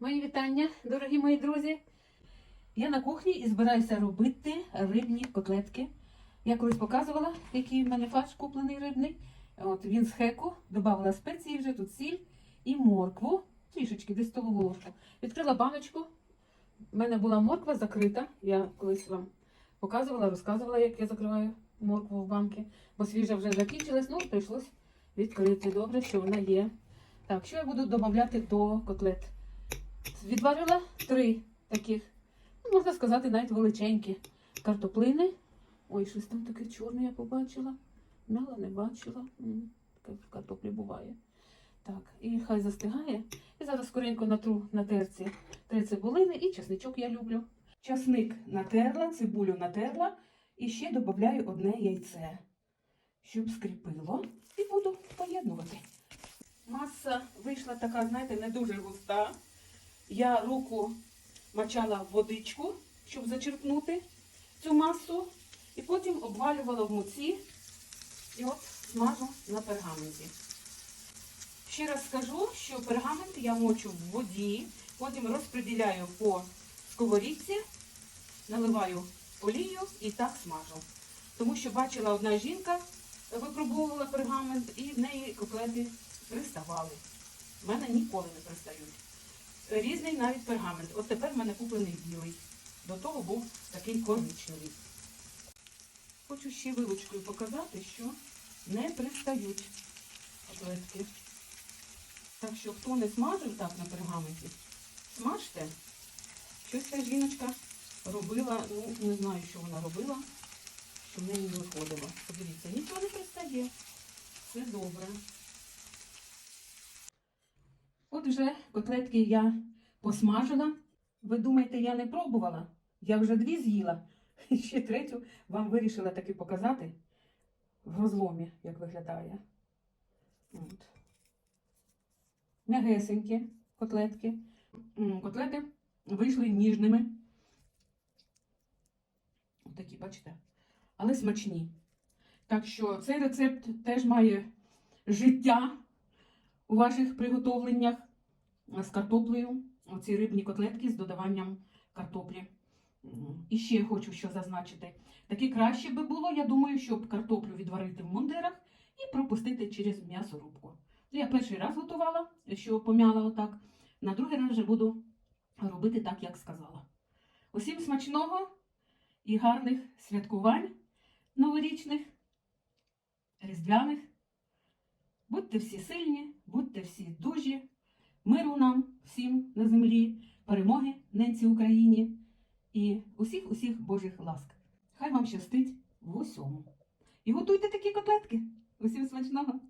Мої вітання, дорогі мої друзі. Я на кухні і збираюся робити рибні котлетки. Я колись показувала, який в мене фарш куплений рибний. От він з хеку, додавала спеції вже тут сіль і моркву, трішечки, десь столову ложку. Відкрила баночку. У мене була морква закрита. Я колись вам показувала, розказувала, як я закриваю моркву в банки, бо свіжа вже закінчилась, ну прийшлось відкрити. Добре, що вона є. Так, що я буду додавати до котлет? Відварила три таких, ну, можна сказати, навіть величенькі картоплини. Ой, щось там таке чорне я побачила. М'яла не бачила. Таке в картоплі буває. Так, і хай застигає. І зараз скоренько натру на терці три цибулини і чесничок я люблю. Часник натерла, цибулю натерла і ще додаю одне яйце, щоб скріпило. І буду поєднувати. Маса вийшла така, знаєте, не дуже густа. Я руку мочала в водичку, щоб зачерпнути цю масу, і потім обвалювала в муці і от смажу на пергаменті. Ще раз скажу, що пергамент я мочу в воді, потім розподіляю по сковорідці, наливаю олію і так смажу. Тому що бачила одна жінка, випробовувала пергамент, і в неї котлети приставали. В мене ніколи не пристають. Різний навіть пергамент. От тепер в мене куплений білий. До того був такий коричневий. Хочу ще вилочкою показати, що не пристають котлетки. Так що, хто не смажив так на пергаменті, смажте. Щось ця жіночка робила, ну, не знаю, що вона робила, що в неї не виходило. Подивіться, нічого не пристає. Все добре. От вже котлетки я посмажила. Ви думаєте, я не пробувала? Я вже дві з'їла. І ще третю вам вирішила таки показати в розломі, як виглядає. От. М'ягесенькі котлетки. Котлети вийшли ніжними. Такі, бачите, але смачні. Так що цей рецепт теж має життя у ваших приготовленнях з картоплею. Оці рибні котлетки з додаванням картоплі. І ще хочу що зазначити. Таки краще би було, я думаю, щоб картоплю відварити в мундирах і пропустити через м'ясорубку. Я перший раз готувала, що пом'яла отак. На другий раз вже буду робити так, як сказала. Усім смачного і гарних святкувань новорічних, різдвяних. Будьте всі сильні, будьте всі дужі, миру нам всім на землі, перемоги ненці Україні і усіх усіх Божих ласк. Хай вам щастить в усьому. І готуйте такі котлетки. Усім смачного!